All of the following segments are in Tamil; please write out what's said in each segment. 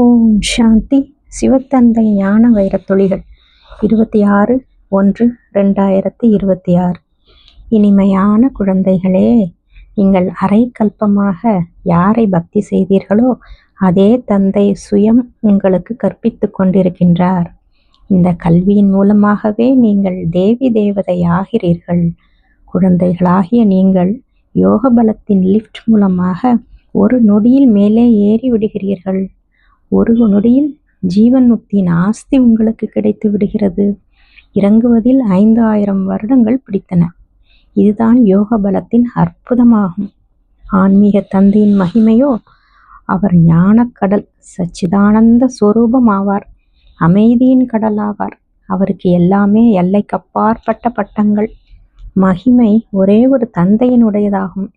ஓம் சாந்தி. சிவத்தந்தை ஞான வைரத்தொழிகள். இருபத்தி ஆறு ஒன்று ரெண்டாயிரத்தி இருபத்தி ஆறு இனிமையான குழந்தைகளே நீங்கள் அரைக்கல்பமாக யாரை பக்தி செய்தீர்களோ அதே தந்தை சுயம் உங்களுக்கு கற்பித்துக் கொண்டிருக்கின்றார். இந்த கல்வியின் மூலமாகவே நீங்கள் தேவி தேவதை ஆகிறீர்கள் குழந்தைகளாகிய நீங்கள் யோக பலத்தின் லிஃப்ட் மூலமாக ஒரு நொடியில் மேலே ஏறி விடுகிறீர்கள் ஒரு நொடியில் ஜீவன் முக்தியின் ஆஸ்தி உங்களுக்கு கிடைத்து விடுகிறது. இறங்குவதில் ஐந்து ஆயிரம் வருடங்கள் பிடித்தன. இதுதான் யோக பலத்தின் அற்புதமாகும். ஆன்மீக தந்தையின் மகிமையோ அவர் ஞானக்கடல் சச்சிதானந்த சுரூபம் ஆவார் அமைதியின் கடல் ஆவார் அவருக்கு எல்லாமே எல்லைக்கப்பாற்பட்ட பட்டங்கள். மகிமை ஒரே ஒரு தந்தையினுடையதாகும்.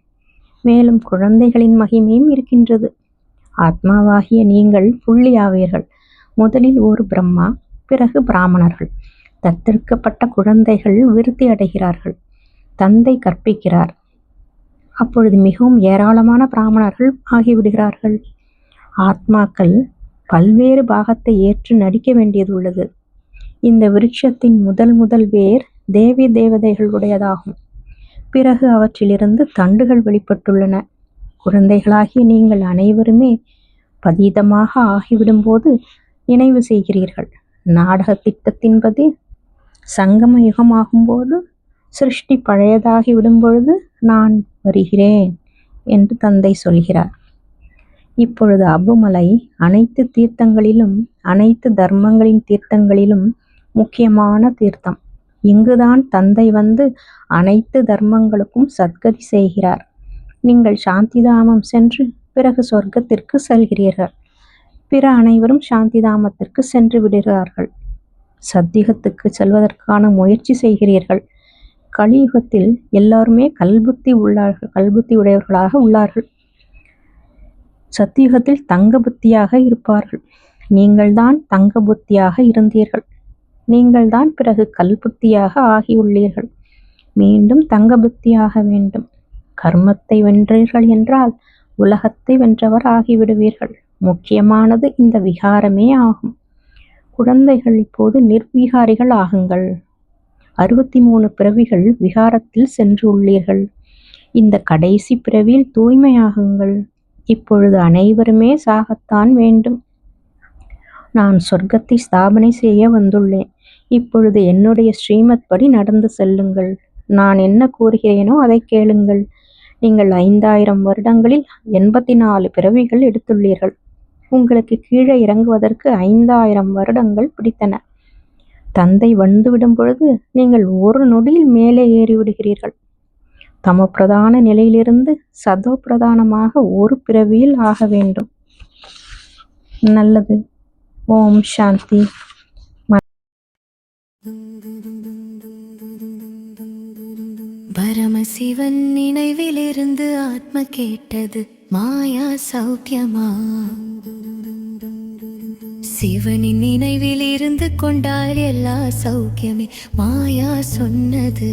மேலும் குழந்தைகளின் மகிமையும் இருக்கின்றது. ஆத்மாவாகிய நீங்கள் புள்ளி ஆவீர்கள் முதலில் ஒரு பிரம்மா பிறகு பிராமணர்கள். தத்தெடுக்கப்பட்ட குழந்தைகள் விருத்தி அடைகிறார்கள். தந்தை கற்பிக்கிறார். அப்பொழுது மிகவும் ஏராளமான பிராமணர்கள் ஆகிவிடுகிறார்கள். ஆத்மாக்கள் பல்வேறு பாகத்தை ஏற்று நடிக்க வேண்டியது உள்ளது இந்த விருட்சத்தின் முதல் முதல் வேர் தேவி தேவதைகளுடையதாகும். பிறகு அவற்றிலிருந்து தண்டுகள் வெளிப்பட்டுள்ளன. குழந்தைகளாகிய நீங்கள் அனைவருமே பதீதமாக ஆகிவிடும்போது நினைவு செய்கிறீர்கள். நாடக திட்டத்தின்படி சங்கம யுகமாகும்போது சிருஷ்டி பழையதாகி விடும்பொழுது நான் வருகிறேன் என்று தந்தை சொல்கிறார். இப்பொழுது அபுமலை அனைத்து தீர்த்தங்களிலும் அனைத்து தர்மங்களின் தீர்த்தங்களிலும் முக்கியமான தீர்த்தம். இங்குதான் தந்தை வந்து அனைத்து தர்மங்களுக்கும் சத்கதி செய்கிறார். நீங்கள் சாந்திதாமம் சென்று பிறகு சொர்க்கத்திற்கு செல்கிறீர்கள். பிற அனைவரும் சாந்திதாமத்திற்கு சென்று விடுகிறார்கள். சத்தியுகத்துக்கு செல்வதற்கான முயற்சி செய்கிறீர்கள். கலியுகத்தில் எல்லாருமே கல்புத்தி உள்ளார்கள் கல்புத்தி உடையவர்களாக உள்ளார்கள். சத்தியுகத்தில் தங்க புத்தியாக இருப்பார்கள். நீங்கள்தான் தங்க புத்தியாக இருந்தீர்கள். நீங்கள்தான் பிறகு கல்புத்தியாக ஆகியுள்ளீர்கள். மீண்டும் தங்க புத்தியாக வேண்டும். கர்மத்தை வென்றீர்கள் என்றால் உலகத்தை வென்றவர் ஆகிவிடுவீர்கள். முக்கியமானது இந்த விகாரமே ஆகும். குழந்தைகள் இப்போது நிர்விகாரிகள் ஆகுங்கள். அறுபத்தி மூணு பிறவிகள் விகாரத்தில் சென்று உள்ளீர்கள். இந்த கடைசி பிறவியில் தூய்மையாகுங்கள். இப்பொழுது அனைவருமே சாகத்தான் வேண்டும். நான் சொர்க்கத்தை ஸ்தாபனை செய்ய வந்துள்ளேன். இப்பொழுது என்னுடைய ஸ்ரீமத் படி நடந்து செல்லுங்கள். நான் என்ன கூறுகிறேனோ அதை கேளுங்கள். நீங்கள் ஐந்தாயிரம் வருடங்களில் எண்பத்தி நாலு பிறவிகள் எடுத்துள்ளீர்கள். உங்களுக்கு கீழே இறங்குவதற்கு ஐந்தாயிரம் வருடங்கள் பிடித்தன. தந்தை வந்துவிடும் பொழுது நீங்கள் ஒரு நொடியில் மேலே ஏறிவிடுகிறீர்கள். தம பிரதான நிலையிலிருந்து சதோ பிரதானமாக ஒரு பிறவியில் ஆக வேண்டும். நல்லது. ஓம் சாந்தி. பரமசிவன் நினைவிலிருந்து ஆத்ம கேட்டது மாயா சௌக்கியமா? சிவனின் நினைவில் இருந்து கொண்டால் எல்லா சௌக்கியமே மாயா சொன்னது.